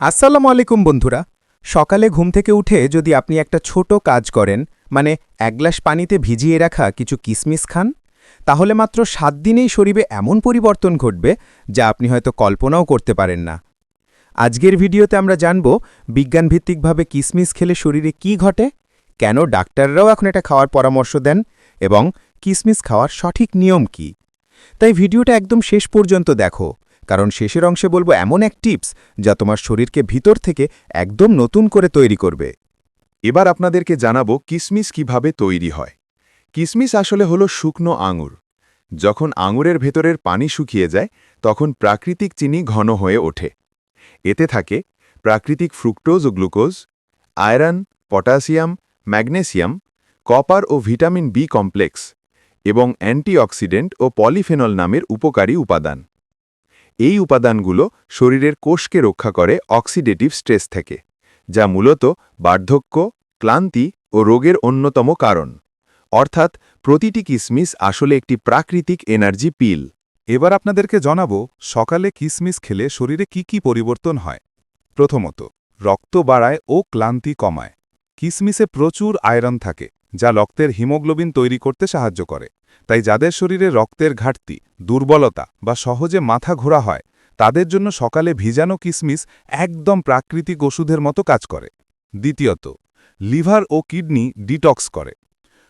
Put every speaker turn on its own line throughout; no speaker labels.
আসসালামু আলাইকুম বন্ধুরা। সকালে ঘুম থেকে উঠে যদি আপনি একটা ছোট কাজ করেন মানে এক গ্লাস পানিতে ভিজিয়ে রাখা কিছু কিসমিস খান, তাহলে মাত্র সাত দিনেই শরীরে এমন পরিবর্তন ঘটবে যা আপনি হয়তো কল্পনাও করতে পারেন না। আজকের ভিডিওতে আমরা জানব বিজ্ঞানভিত্তিকভাবে কিসমিস খেলে শরীরে কি ঘটে, কেন ডাক্তাররাও এখন এটা খাওয়ার পরামর্শ দেন এবং কিসমিস খাওয়ার সঠিক নিয়ম কি। তাই ভিডিওটা একদম শেষ পর্যন্ত দেখো। কারণ শেষের অংশে বলব এমন এক টিপস যা তোমার শরীরকে ভিতর থেকে একদম নতুন করে তৈরি করবে।
এবার আপনাদেরকে জানাব কিসমিস কীভাবে তৈরি হয়। কিসমিস আসলে হলো শুকনো আঙুর। যখন আঙুরের ভেতরের পানি শুকিয়ে যায়, তখন প্রাকৃতিক চিনি ঘন হয়ে ওঠে। এতে থাকে প্রাকৃতিক ফ্রুক্টোজ ও glucose, iron, potassium, magnesium, copper ও ভিটামিন বি কমপ্লেক্স এবং অ্যান্টিঅক্সিডেন্ট ও পলিফেনল নামের উপকারী উপাদান। এই উপাদানগুলো শরীরের কোষকে রক্ষা করে অক্সিডেটিভ স্ট্রেস থেকে, যা মূলত বার্ধক্য, ক্লান্তি ও রোগের অন্যতম কারণ। অর্থাৎ প্রতিটি কিসমিস আসলে একটি প্রাকৃতিক এনার্জি পিল।
এবার আপনাদেরকে জানাব, সকালে কিসমিস খেলে শরীরে কি কি পরিবর্তন হয়? প্রথমত, রক্ত বাড়ায় ও ক্লান্তি কমায়। কিসমিসে প্রচুর আয়রন থাকে। যা রক্তের হিমোগ্লোবিন তৈরি করতে সাহায্য করে। তাই যাদের শরীরে রক্তের ঘাটতি, দুর্বলতা বা সহজে মাথা ঘোরা হয়, তাদের জন্য সকালে ভিজানো কিসমিস একদম প্রাকৃতিক ওষুধের মতো কাজ করে। দ্বিতীয়ত, লিভার ও কিডনি ডিটক্স করে।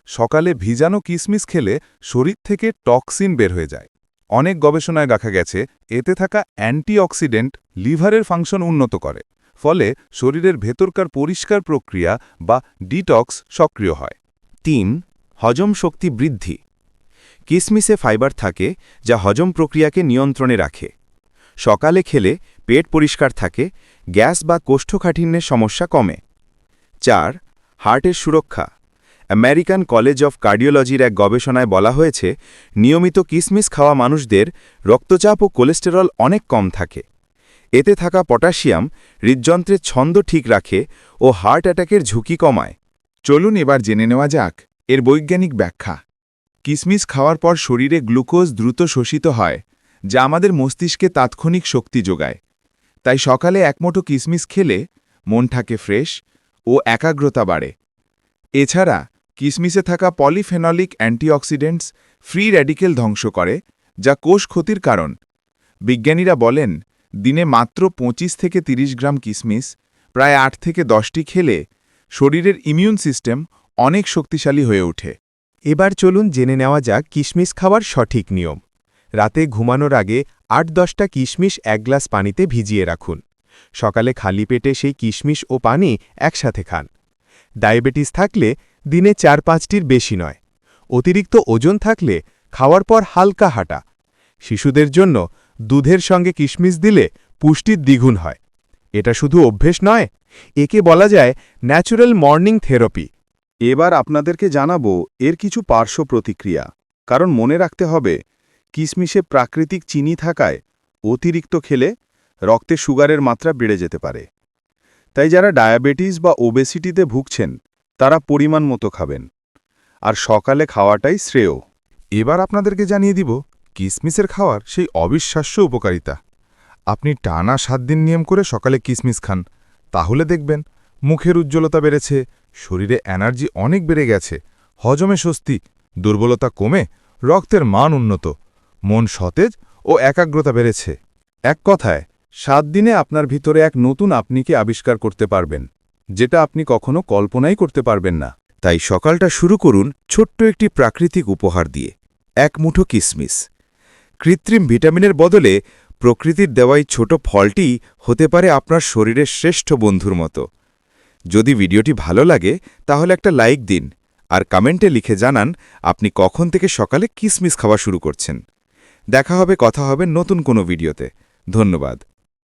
সকালে ভিজানো কিসমিস খেলে শরীর থেকে টক্সিন বের হয়ে যায়। অনেক গবেষণায় দেখা গেছে, এতে থাকা অ্যান্টিঅক্সিডেন্ট লিভারের ফাংশন উন্নত করে, ফলে শরীরের ভেতরকার পরিষ্কার প্রক্রিয়া বা ডিটক্স সক্রিয় হয়।
তিন, হজম শক্তি বৃদ্ধি। কিসমিসে ফাইবার থাকে, যা হজম প্রক্রিয়াকে নিয়ন্ত্রণে রাখে। সকালে খেলে পেট পরিষ্কার থাকে, গ্যাস বা কোষ্ঠকাঠিন্যের সমস্যা কমে। চার, হার্টের সুরক্ষা। আমেরিকান কলেজ অফ কার্ডিওলজির এক গবেষণায় বলা হয়েছে, নিয়মিত কিসমিস খাওয়া মানুষদের রক্তচাপ ও কোলেস্টেরল অনেক কম থাকে। এতে থাকা পটাশিয়াম হৃদযন্ত্রের ছন্দ ঠিক রাখে ও হার্ট অ্যাটাকের ঝুঁকি কমায়।
চলুন এবার জেনে নেওয়া যাক, এর বৈজ্ঞানিক ব্যাখ্যা। কিসমিস খাওয়ার পর শরীরে গ্লুকোজ দ্রুত শোষিত হয়, যা আমাদের মস্তিষ্কে তাৎক্ষণিক শক্তি যোগায়। তাই সকালে একমোটো কিসমিস খেলে মন থাকে ফ্রেশ ও একাগ্রতা বাড়ে। এছাড়া, কিসমিসে থাকা পলিফেনলিক অ্যান্টিঅক্সিডেন্টস ফ্রি র্যাডিকেল ধ্বংস করে, যা কোষ ক্ষতির কারণ। বিজ্ঞানীরা বলেন, দিনে মাত্র ২৫ থেকে ৩০ গ্রাম কিসমিস, প্রায় আট থেকে দশটি খেলে শরীরের ইমিউন সিস্টেম অনেক শক্তিশালী হয়ে ওঠে।
এবার চলুন জেনে নেওয়া যাক কিশমিশ খাওয়ার সঠিক নিয়ম। রাতে ঘুমানোর আগে আট দশটা কিশমিশ এক গ্লাস পানিতে ভিজিয়ে রাখুন। সকালে খালি পেটে সেই কিশমিশ ও পানি একসাথে খান। ডায়াবেটিস থাকলে দিনে চার পাঁচটির বেশি নয়। অতিরিক্ত ওজন থাকলে খাওয়ার পর হালকা হাঁটা। শিশুদের জন্য দুধের সঙ্গে কিশমিশ দিলে পুষ্টির দ্বিগুণ হয়। এটা শুধু অভ্যেস নয়, একে বলা যায় ন্যাচুরাল মর্নিং থেরাপি
এবার আপনাদেরকে জানাব এর কিছু পার্শ্ব প্রতিক্রিয়া। কারণ মনে রাখতে হবে, কিসমিসে প্রাকৃতিক চিনি থাকায় অতিরিক্ত খেলে রক্তে সুগারের মাত্রা বেড়ে যেতে পারে। তাই যারা ডায়াবেটিস বা ওবেসিটিতে ভুগছেন, তারা পরিমাণ মতো খাবেন। আর সকালে খাওয়াটাই শ্রেয়। এবার আপনাদেরকে জানিয়ে দিব, কিসমিসের খাওয়ার সেই অবিশ্বাস্য উপকারিতা। আপনি টানা সাত দিন নিয়ম করে সকালে কিসমিস খান। তাহলে দেখবেন, মুখের উজ্জ্বলতা বেড়েছে, শরীরে এনার্জি অনেক বেড়ে গেছে, হজমে স্বস্তি, দুর্বলতা কমে, রক্তের মান উন্নত, মন সতেজ ও একাগ্রতা বেড়েছে। এক কথায়, সাত দিনে আপনার ভিতরে এক নতুন আপনিকে আবিষ্কার করতে পারবেন, যেটা আপনি কখনো কল্পনাই করতে পারবেন না।
তাই সকালটা শুরু করুন ছোট্ট একটি প্রাকৃতিক উপহার দিয়ে, এক মুঠো কিসমিস। কৃত্রিম ভিটামিনের বদলে প্রকৃতির দেওয়াই ছোট ফলটি হতে পারে আপনার শরীরের শ্রেষ্ঠ বন্ধুর মতো। যদি ভিডিওটি ভালো লাগে, তাহলে একটা লাইক দিন আর কমেন্টে লিখে জানান আপনি কখন থেকে সকালে কিসমিস খাওয়া শুরু করছেন। দেখা হবে, কথা হবে নতুন কোনো ভিডিওতে। ধন্যবাদ।